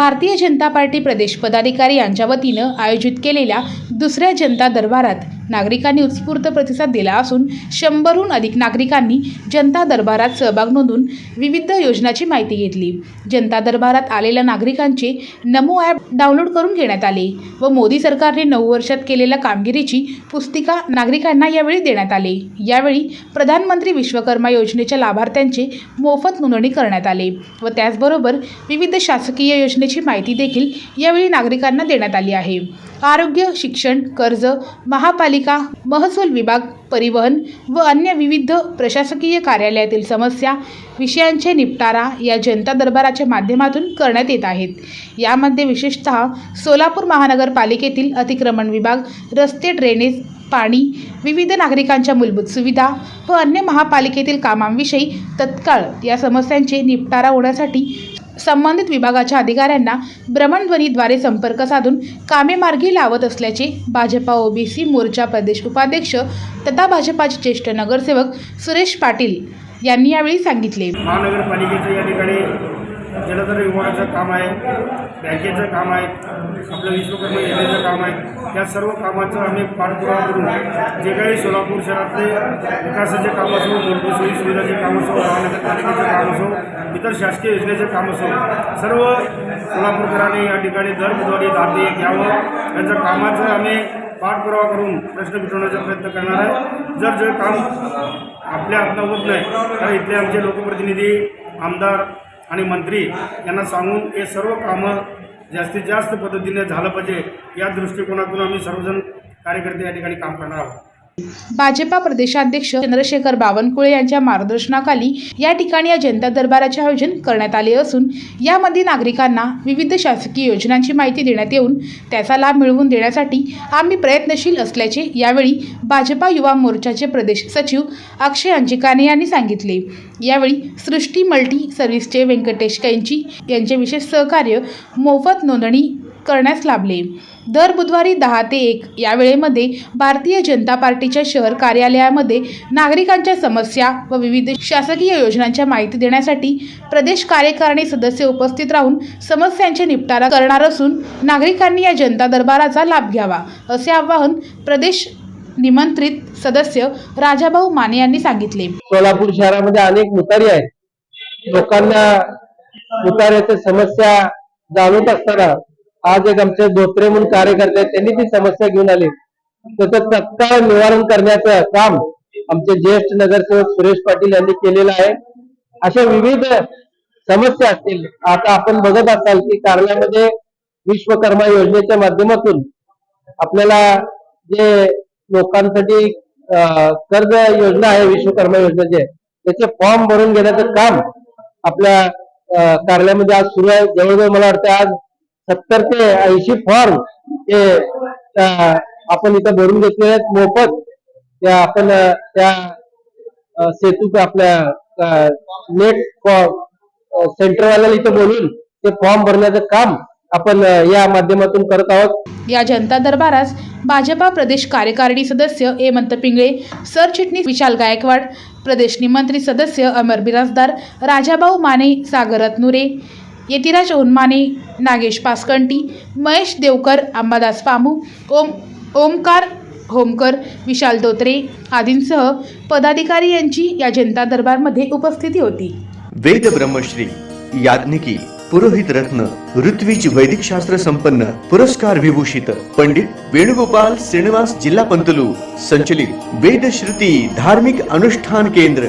Bharatiya Janata party प्रदेश पदाधिकारी यांच्या वतीनं आयोजित केलेल्या दुसऱ्या जनता दरबारात नागरिकांनी उत्स्फूर्त प्रतिसाद दिला असून शंभरहून अधिक नागरिकांनी जनता दरबारात सहभाग नोंदून विविध योजनाची माहिती घेतली. जनता दरबारात आलेल्या नागरिकांचे नमो ॲप डाउनलोड करून घेण्यात आले व मोदी सरकारने नऊ वर्षात केलेल्या कामगिरीची पुस्तिका नागरिकांना यावेळी देण्यात आले. यावेळी प्रधानमंत्री विश्वकर्मा योजनेच्या लाभार्थ्यांचे मोफत नोंदणी करण्यात आले व त्याचबरोबर विविध शासकीय योजनेची माहिती देखील यावेळी नागरिकांना देण्यात आली आहे. आरोग्य शिक्षण कर्ज महापालिका महसूल विभाग परिवहन व अन्य विविध प्रशासकीय कार्यालयातील समस्या विषयांचे निपटारा या जनता दरबाराच्या माध्यमातून करण्यात येत आहेत. यामध्ये विशेषतः सोलापूर महानगरपालिकेतील अतिक्रमण विभाग रस्ते ड्रेनेज पाणी विविध नागरिकांच्या मूलभूत सुविधा व अन्य महापालिकेतील कामांविषयी तत्काळ या समस्यांचे निपटारा होण्यासाठी संबंधित विभागाच्या अधिकाऱ्यांना भ्रमणध्वनीद्वारे संपर्क साधून कामे मार्गी लावत असल्याचे भाजपा ओबीसी मोर्चा प्रदेश उपाध्यक्ष तथा भाजपाचे ज्येष्ठ नगरसेवक सुरेश पाटील यांनी यावेळी सांगितले. महानगरपालिकेचं या ठिकाणी जलतर विभागाचं काम आहे बँकेचं काम आहे आपलं विश्वकर्म योजनेचं काम आहे या सर्व कामाचं आम्ही पाठपुरावा करून जे काही सोलापूर शहरातले विकासाचे काम असो मूलभूत सोयी सुविधाचे काम असो महानगरपालिकेचं काम असो इतर शासकीय योजनेचे काम असो सर्व सोलापूरकरांनी या ठिकाणी दर बुधवारी दाते घ्यावं त्यांच्या कामाचं आम्ही पाठपुरावा करून प्रश्न मिटवण्याचा प्रयत्न करणार आहे. जर जे काम आपल्या हातनं होत नाही तर इथले आमचे लोकप्रतिनिधी आमदार आणि मंत्री यांना सांगून हे सर्व कामं जास्तीत जास्त पद्धतीने झालं पाहिजे या दृष्टिकोनातून आम्ही सर्वजण कार्यकर्ते या ठिकाणी काम करणार आहोत. भाजपा प्रदेशाध्यक्ष चंद्रशेखर बावनकुळे यांच्या मार्गदर्शनाखाली या ठिकाणी या जनता दरबाराचे आयोजन करण्यात आले असून यामध्ये नागरिकांना विविध शासकीय योजनांची माहिती देण्यात येऊन त्याचा लाभ मिळवून देण्यासाठी आम्ही प्रयत्नशील असल्याचे यावेळी भाजपा युवा मोर्चाचे प्रदेश सचिव अक्षय अंजिकाने यांनी सांगितले. यावेळी सृष्टी मल्टी सर्व्हिसचे व्यंकटेश कैंची यांचे विशेष सहकार्य मोफत नोंदणी करण्यास लाभले. दर बुधवारी दहा ते एक या वेळेमध्ये भारतीय जनता पार्टीच्या शहर कार्यालयामध्ये नागरिकांच्या समस्या व विविध शासकीय योजनांच्या माहिती देण्यासाठी प्रदेश कार्यकारिणी सदस्य उपस्थित राहून समस्यांचे निपटारा करणार असून नागरिकांनी या जनता दरबाराचा लाभ घ्यावा असे आवाहन प्रदेश निमंत्रित सदस्य राजाभाऊ माने यांनी सांगितले. सोलापूर शहरामध्ये अनेक मुतारी आहेत. लोकांना मुताऱ्याच्या समस्या जाणवत असताना आज एक आमचे धोत्रे म्हणून कार्यकर्ते त्यांनी ती समस्या घेऊन आली. त्याचं तत्काळ निवारण करण्याचं काम आमचे ज्येष्ठ नगरसेवक सुरेश पाटील यांनी केलेलं आहे. अशा विविध समस्या असतील आता आपण बघत असाल की कारल्यामध्ये विश्वकर्मा योजनेच्या माध्यमातून आपल्याला जे लोकांसाठी कर्ज योजना आहे विश्वकर्मा योजनेचे त्याचे फॉर्म भरून घेण्याचं काम आपल्या कार्यालयामध्ये आज सुरू आहे. जवळजवळ मला वाटतं आज सत्तर ते ऐंशी फॉर्म ते आपण इथं भरून घेतले आहेत. मोफत त्या आपण त्या अं, आपल्या नेट सेंटरवाल्याला इथं बोलून ते फॉर्म भरण्याचं काम आपण या माध्यमातून करत आहोत. या जनता दरबारास भाजपा प्रदेश कार्यकारिणी सदस्य हेमंत पिंगळे सरचिटणीस विशाल गायकवाड प्रदेश निमंत्री सदस्य अमर बिराजदार राजाभाऊ माने सागर रत्नुरे यतिराज ओनमाने नागेश पासकंटी महेश देवकर अंबादास पामू ओम ओमकार होमकर विशाल धोत्रे आदींसह पदाधिकारी यांची या जनता दरबारमध्ये उपस्थिती होती. वेद ब्रह्मश्री याज्ञिकी पुरोहित रत्न ऋत्विज वैदिक शास्त्र संपन्न पुरस्कार विभूषित पंडित वेणुगोपाल श्रीनिवास जिल्हा पंतलू संचलित वेद श्रुती धार्मिक अनुष्ठान केंद्र